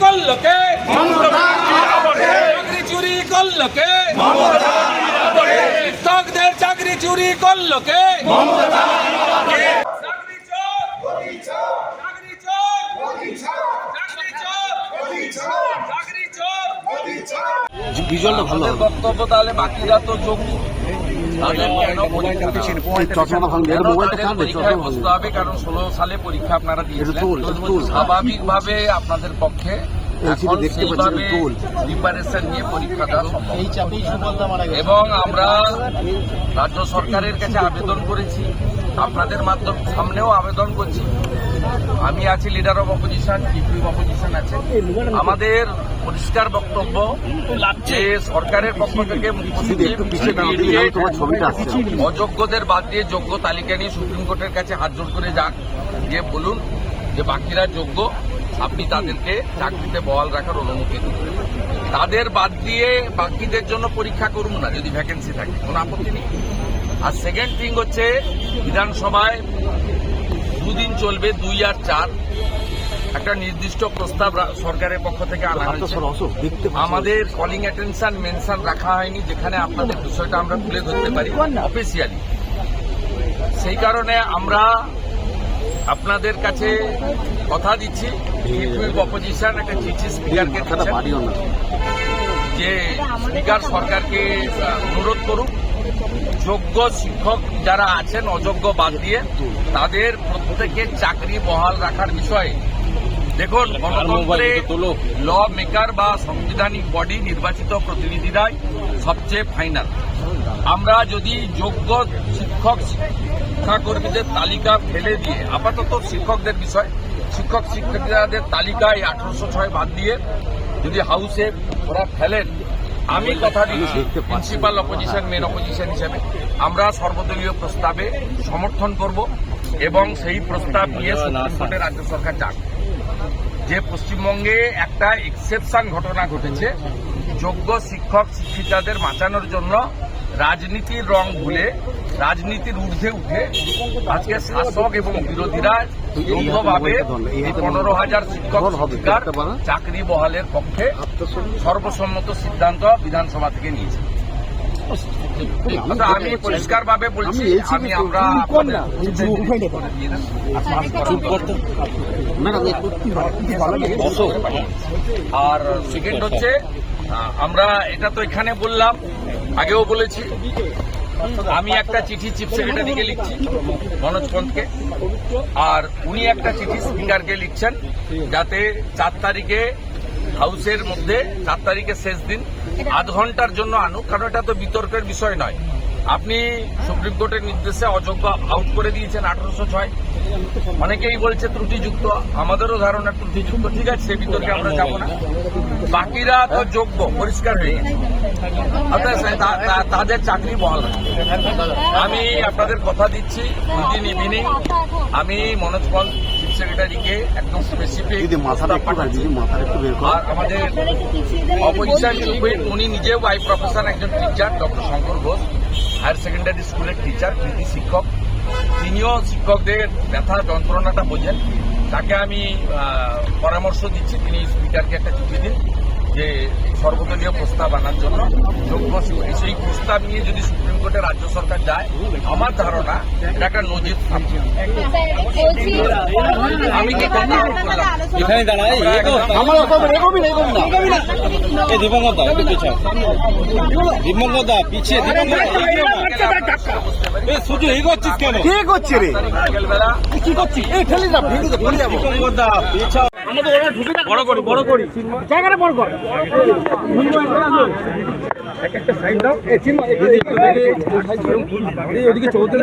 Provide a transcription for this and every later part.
করল কে? চাকরি চুরি করল কে? শিক্ষকদের চাকরি চুরি করল কে? চোর। ভালো বক্তব্য তাহলে বাকিরা তো যোগ্য কারণ ষোলো সালে পরীক্ষা আপনারা। স্বাভাবিকভাবে আপনাদের পক্ষে। প্রিপারেশন নিয়ে পরীক্ষা এবং আমরা রাজ্য সরকারের কাছে আবেদন করেছি আপনাদের মাধ্যম সামনেও আবেদন করছি আমি আছি leader of opposition chief opposition আছে। আমাদের পরিষ্কার বক্তব্য যে সরকারের পক্ষ থেকে অযোগ্যদের বাদ দিয়ে যোগ্য তালিকা নিয়ে সুপ্রিম কোর্টের কাছে হাত জোর করে যান গিয়ে বলুন যে বাকিরা যোগ্য আপনি তাদেরকে চাকরিতে বহাল রাখার অনুমতি দিন। তাদের বাদ দিয়ে বাকিদের জন্য পরীক্ষা করুন না যদি ভ্যাকেন্সি থাকে কোনো আপত্তি নেই। আর সেকেন্ড থিং হচ্ছে বিধানসভায় দুদিন চলবে দুই আর চার। একটা নির্দিষ্ট প্রস্তাব সরকারের পক্ষ থেকে আনা হয়েছে। আমাদের কলিং অ্যাটেনশন মেনশন রাখা হয়নি যেখানে আপনাদের বিষয়টা আমরা তুলে ধরতে পারি অফিসিয়ালি সেই কারণে আমরা আপনাদের কাছে কথা দিচ্ছি অপোজিশন একটা চিঠি স্পিকারকে যে স্পিকার সরকারকে অনুরোধ করুক যোগ্য শিক্ষক যারা আছেন অযোগ্য বাদ দিয়ে তাদের প্রত্যেকের চাকরি বহাল রাখার বিষয়ে দেখুন গণতন্ত্রে ল মেকার বা সাংবিধানিক বডি নির্বাচিত প্রতিনিধিরাই সবচেয়ে ফাইনাল আমরা যদি যোগ্য শিক্ষক শিক্ষাকর্মীদের তালিকা ফেলে দিয়ে আপাতত শিক্ষকদের বিষয় শিক্ষক শিক্ষিকাদের তালিকায় আঠারোশো ছয় বাদ দিয়ে যদি হাউসে ওরা ফেলেন আমি কথা দিচ্ছি। প্রিন্সিপাল অপোজিশন মেন অপোজিশন হিসেবে আমরা সর্বদলীয় প্রস্তাবে সমর্থন করব এবং সেই প্রস্তাব নিয়ে সুপ্রিম কোর্টে রাজ্য সরকার যাক যে পশ্চিমবঙ্গে একটা এক্সেপশন ঘটনা ঘটেছে, যোগ্য শিক্ষক, শিক্ষিকাদের বাঁচানোর জন্য রাজনীতির রং ভুলে রাজনীতির ঊর্ধ্বে উঠে আজকে শাসক এবং বিরোধীরা যৌথভাবে পনেরো হাজার শিক্ষক শিক্ষিকার চাকরি বহালের পক্ষে সর্বসম্মত সিদ্ধান্ত বিধানসভা থেকে নিয়েছে। আমি পরিষ্কারভাবে বলছি আমি আমরা আর সেকেন্ড হচ্ছে আমরা এটা তো এখানে বললাম আগেও বলেছি, আমি একটা চিঠি চিফ সেক্রেটারিকে লিখছি, মনোজ পন্তকে আর উনি একটা চিঠি স্পিকারকে লিখছেন, যাতে চার তারিখে হাউসের মধ্যে, চার তারিখে শেষ দিন, আধ ঘণ্টার জন্য আনুক, কারণ এটা তো বিতর্কের বিষয় নয়। আপনি সুপ্রিম কোর্টের নির্দেশে অযোগ্য আউট করে দিয়েছেন আঠারোশো ছয়। অনেকেই বলছে ত্রুটিযুক্ত আমাদেরও ধারণা ত্রুটিযুক্ত ঠিক আছে সে বিতর্কে আমরা যাব না। বাকিরা তো যোগ্য পরিষ্কার হয়ে গেছে। তাদের চাকরি বহাল আমি আপনাদের কথা দিচ্ছি দুদিন ইভিনিং আমি মনোজ পল চিফ সেক্রেটারিকে একদম স্পেসিফিক দিদি মাথাটা একটু মাথাটা একটু আর আমাদের অপোজিশন উনি নিজেও বাই প্রফেশন একজন teacher doctor Shankar Ghosh. Higher secondary স্কুলের টিচার কৃতি শিক্ষক। তিনিও শিক্ষকদের ব্যথা যন্ত্রণাটা বোঝেন। তাকে আমি পরামর্শ দিচ্ছি। তিনি স্পিকারকে একটা চিঠি দিন। যে সর্বদলীয় প্রস্তাব আনার জন্য যোগ্য সেই প্রস্তাব নিয়ে যদি সুপ্রিম কোর্টে রাজ্য সরকার যায় আমার ধারণা এটা একটা নজির আমি কি কথা এখানে আমার দিবঙ্গত দা দিবঙ্গত দা পিছিয়ে এই সুজু কেন? কে করছে রে? কি করছিস? এই যাব। দা বড় করি বড় করি। জায়গাটা বড় কর। ওদিকে চৌধুরী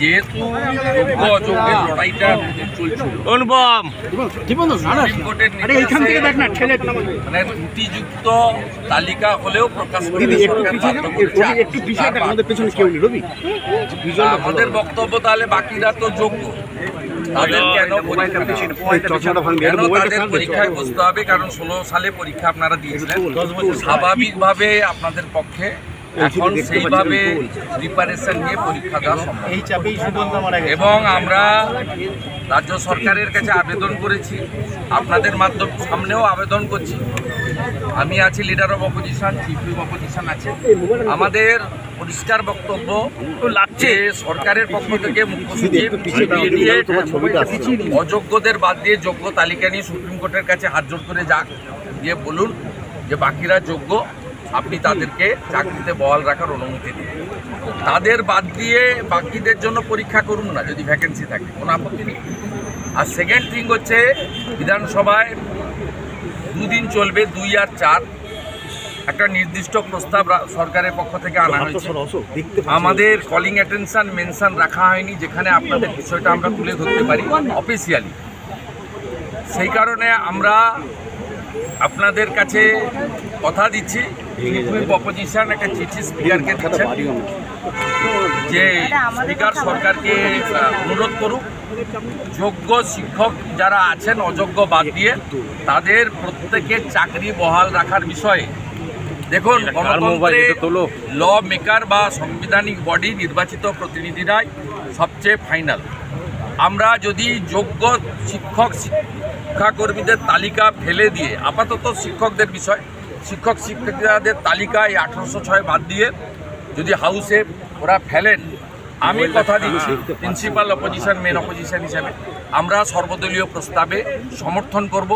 যেহেতু যোগ্য অযোগ্যের লড়াইটা চলছিল অনুপম কোর্টের মানে ত্রুটিযুক্ত তালিকা হলেও প্রকাশ করে আমাদের পেছনে কেউ নেই রবি। আমাদের বক্তব্য তাহলে বাকিরা তো যোগ্য। তাদের কেন কেন তাদের পরীক্ষায় বসতে হবে? কারণ ষোলো সালে পরীক্ষা আপনারা দিয়েছিলেন। স্বাভাবিকভাবে আপনাদের পক্ষে এখন সেইভাবে প্রিপারেশন নিয়ে পরীক্ষা দেওয়া সম্ভব। এই চাপেই সুগন্ধা মারা গেছে। এবং আমরা রাজ্য সরকারের কাছে আবেদন করেছি আপনাদের মাধ্যম সামনেও আবেদন করছি। আমি আছি leader of opposition chief of opposition আছে। আমাদের পরিষ্কার বক্তব্য লাগছে। সরকারের পক্ষ থেকে মুখ্য সচিব। অযোগ্যদের বাদ দিয়ে যোগ্য তালিকা নিয়ে সুপ্রিম কোর্টের কাছে হাত জোর করে যাক। দিয়ে বলুন যে বাকিরা যোগ্য। আপনি তাদেরকে চাকরিতে বহাল রাখার অনুমতি দিন। তাদের বাদ দিয়ে বাকিদের জন্য পরীক্ষা করুন না যদি ভ্যাকেন্সি থাকে কোনো আপত্তি নেই। আর সেকেন্ড থিং হচ্ছে বিধানসভায় দুদিন চলবে দুই আর চার। একটা নির্দিষ্ট প্রস্তাব সরকারের পক্ষ থেকে আনা হয়েছে। আমাদের কলিং অ্যাটেনশন মেনশন রাখা হয়নি যেখানে আপনাদের বিষয়টা আমরা তুলে ধরতে পারি অফিসিয়ালি সেই কারণে আমরা আপনাদের কাছে কথা দিচ্ছি। অপোজিশন একটা চিঠি স্পিকারকে দিচ্ছেন। যে স্পিকার সরকারকে অনুরোধ করুক যোগ্য শিক্ষক যারা আছেন অযোগ্য বাদ দিয়ে তাদের প্রত্যেকের চাকরি বহাল রাখার বিষয়ে দেখুন গণতন্ত্রে ল মেকার বা সাংবিধানিক বডি নির্বাচিত প্রতিনিধিরাই সবচেয়ে ফাইনাল আমরা যদি যোগ্য শিক্ষক শিক্ষাকর্মীদের তালিকা ফেলে দিয়ে আপাতত শিক্ষকদের বিষয় শিক্ষক শিক্ষিকাদের তালিকা এই আঠারোশো ছয় বাদ দিয়ে যদি হাউসে ওরা ফেলেন আমি কথা দিচ্ছি প্রিন্সিপাল অপোজিশন মেন অপোজিশন হিসেবে। আমরা সর্বদলীয় প্রস্তাবে সমর্থন করব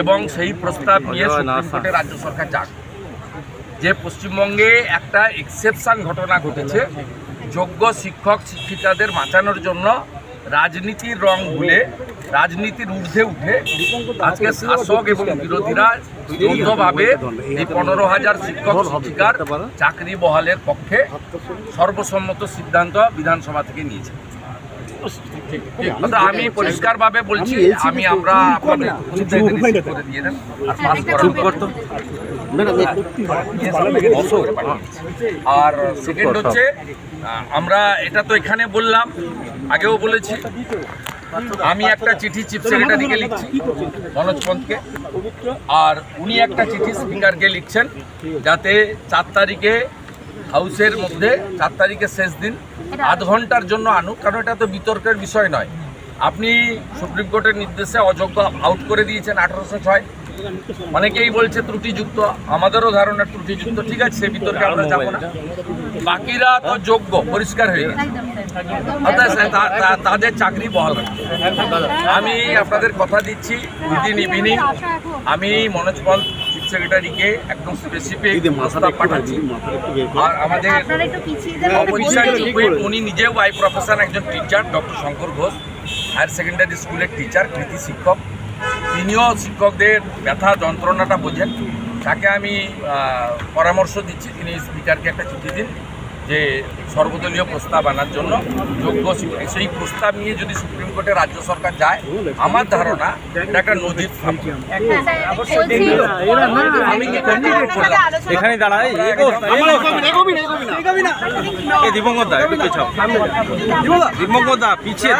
এবং সেই প্রস্তাব নিয়ে সুপ্রিম কোর্টে রাজ্য সরকার যাক। যে পশ্চিমবঙ্গে একটা এক্সেপশান ঘটনা ঘটেছে যোগ্য শিক্ষক শিক্ষিকাদের বাঁচানোর জন্য রাজনীতির রং ভুলে, রাজনীতির ঊর্ধ্বে উঠে আজকে শাসক এবং বিরোধীরা যৌথভাবে এই পনেরো হাজার শিক্ষক, শিক্ষিকার চাকরি বহালের পক্ষে সর্বসম্মত সিদ্ধান্ত বিধানসভা থেকে নিয়েছে। আমি পরিষ্কারভাবে বলছি আমি আমরা আপনাদের করে দিয়ে দেন। আর পাস করাবো। আর সেকেন্ড হচ্ছে আমরা এটা তো এখানে বললাম আগেও বলেছি। আমি একটা চিঠি চিফ সেক্রেটারিকে লিখছি মনোজ পন্থকে। আর উনি একটা চিঠি স্পিকারকে লিখছেন যাতে চার তারিখে হাউসের মধ্যে চার তারিখের শেষ দিন আধ ঘণ্টার জন্য আনুক কারণ এটা তো বিতর্কের বিষয় নয় আপনি সুপ্রিম কোর্টের নির্দেশে অযোগ্য আউট করে দিয়েছেন আঠারোশো ছয় অনেকেই বলছে ত্রুটিযুক্ত আমাদেরও ধারণা ত্রুটিযুক্ত ঠিক আছে সে বিতর্কে আমরা যাব না বাকিরা তো যোগ্য পরিষ্কার হয়ে গেছে তাদের চাকরি বহাল। আমি আপনাদের কথা দিচ্ছি উইদিন ইভিনিং আমি মনোজ পল সেক্রেটারিকে একদম স্পেসিফিক প্রস্তাব পাঠাচ্ছি। আর আমাদের আপনারা একটু পিছিয়ে যাবেন অপোজিশন উনি নিজেও বাই প্রফেশন একজন teacher doctor Shankar Ghosh higher secondary স্কুলের টিচার কৃতি শিক্ষক। তিনিও শিক্ষকদের ব্যথা যন্ত্রণাটা বোঝেন। তাকে আমি পরামর্শ দিচ্ছি। তিনি স্পিকারকে একটা চিঠি দিন। যে সর্বদলীয় প্রস্তাব আনার জন্য যোগ্য সেই প্রস্তাব নিয়ে যদি সুপ্রিম কোর্টে রাজ্য সরকার যায়, আমার ধারণা এটা একটা নদীর আমি? এখানে দাঁড়ায় দিবঙ্গত দা পিছিয়ে।